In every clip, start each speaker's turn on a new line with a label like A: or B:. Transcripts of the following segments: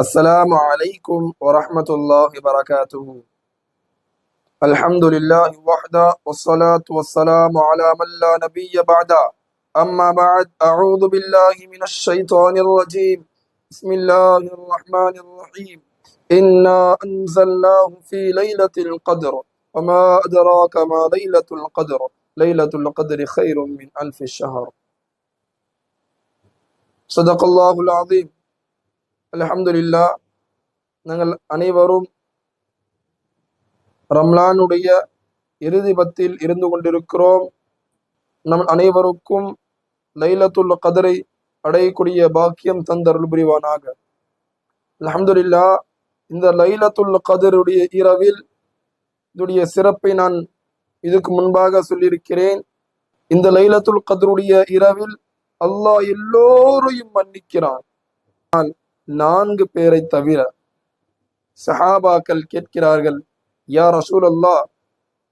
A: السلام عليكم ورحمة الله وبركاته. الحمد لله وحده والصلاة والسلام على من لا نبي بعده. أما بعد أعوذ بالله من الشيطان الرجيم. بسم الله الرحمن الرحيم. إنا أنزلناه في ليلة القدر. وما أدراك ما ليلة القدر؟ ليلة القدر خير من ألف الشهر صدق الله العظيم. அலஹம்துல்லா நாங்கள் அனைவரும் ரம்லானுடைய இறுதி பத்தில் இருந்து கொண்டிருக்கிறோம். நம் அனைவருக்கும் லைலத்துல் கதரை அடையக்கூடிய பாக்கியம் தந்தருள் புரிவானாக. அலமதுல்லா இந்த லைலத்துல் கதருடைய இரவில் இதனுடைய சிறப்பை நான் இதுக்கு முன்பாக சொல்லியிருக்கிறேன். இந்த லைலத்துல் கதருடைய இரவில் அல்லாஹ் எல்லோரையும் மன்னிக்கிறான். நான்கு பேரை தவிர சஹாபாக்கள் கேட்கிறார்கள் யா ரசூல் அல்லா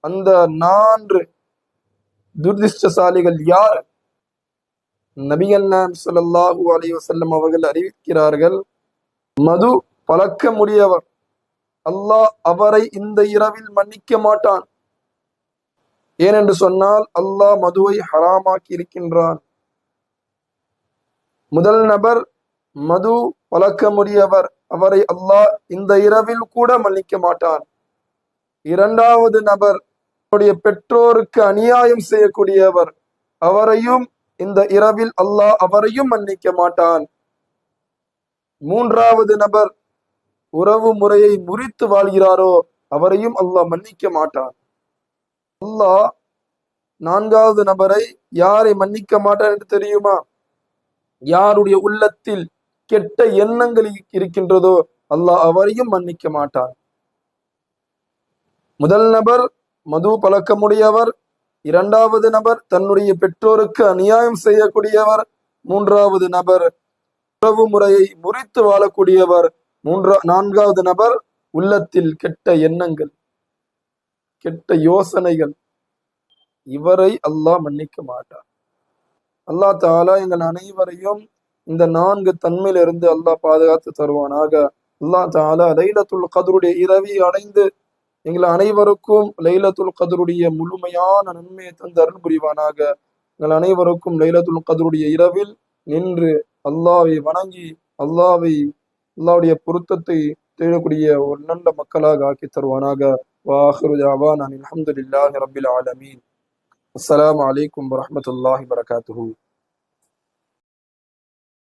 A: அந்த நான்கு துர்திஷ்டசாலிகள் யார்? நபிகள் சொல்லல்லாஹு அலி வசல்லம் அவர்கள் அறிவிக்கிறார்கள் மது பழக்க முடியவர் அல்லாஹ் அவரை இந்த இரவில் மன்னிக்க மாட்டான். ஏனென்று சொன்னால் அல்லாஹ் மதுவை ஹராமாக்கி இருக்கின்றான். முதல் நபர் மது பழக்க முடியவர் அவரை அல்லாஹ் இந்த இரவில் கூட மன்னிக்க மாட்டான். இரண்டாவது நபர் அவருடைய பெற்றோருக்கு அநியாயம் செய்யக்கூடியவர் அவரையும் இந்த இரவில் அல்லாஹ் அவரையும் மன்னிக்க மாட்டான். மூன்றாவது நபர் உறவு முறையை முறித்து வாழ்கிறாரோ அவரையும் அல்லாஹ் மன்னிக்க மாட்டான். அல்லாஹ் நான்காவது நபரை யாரை மன்னிக்க மாட்டான் என்று தெரியுமா? யாருடைய உள்ளத்தில் கெட்ட எண்ணங்கள் இருக்கின்றதோ அல்லாஹ் அவரையும் மன்னிக்க மாட்டார் முதல் நபர் மது பழக்கமுடையவர் இரண்டாவது நபர் தன்னுடைய பெற்றோருக்கு அநியாயம் செய்யக்கூடியவர் மூன்றாவது நபர் உறவு முறையை முறித்து வாழக்கூடியவர் மூன்றா நான்காவது நபர் உள்ளத்தில் கெட்ட எண்ணங்கள் கெட்ட யோசனைகள். இவரை அல்லாஹ் மன்னிக்க மாட்டார் அல்லாஹ் தாலா எங்கள் அனைவரையும் இந்த நான்கு தன்மையிலிருந்து அல்லாஹ் பாதுகாத்து தருவானாக. அல்லா தாலா லைலத்துல் கதருடைய இரவி அடைந்து எங்கள் அனைவருக்கும் லைலத்துல் கதருடைய முழுமையான நன்மையை தந்து அருள் புரிவானாக. எங்கள் அனைவருக்கும் லைலத்துல் கதருடைய இரவில் நின்று அல்லாவை வணங்கி அல்லாவை அல்லாவுடைய பொருத்தத்தை தேடக்கூடிய ஒரு நல்ல மக்களாக ஆக்கி தருவானாக. வாஹிரு ஜாவான் அல்ஹம்துலில்லாஹி ரப்பில் ஆலமீன். அஸ்லாம் வலைக்கம் வரமத்துல்லாஹி வரகாத்து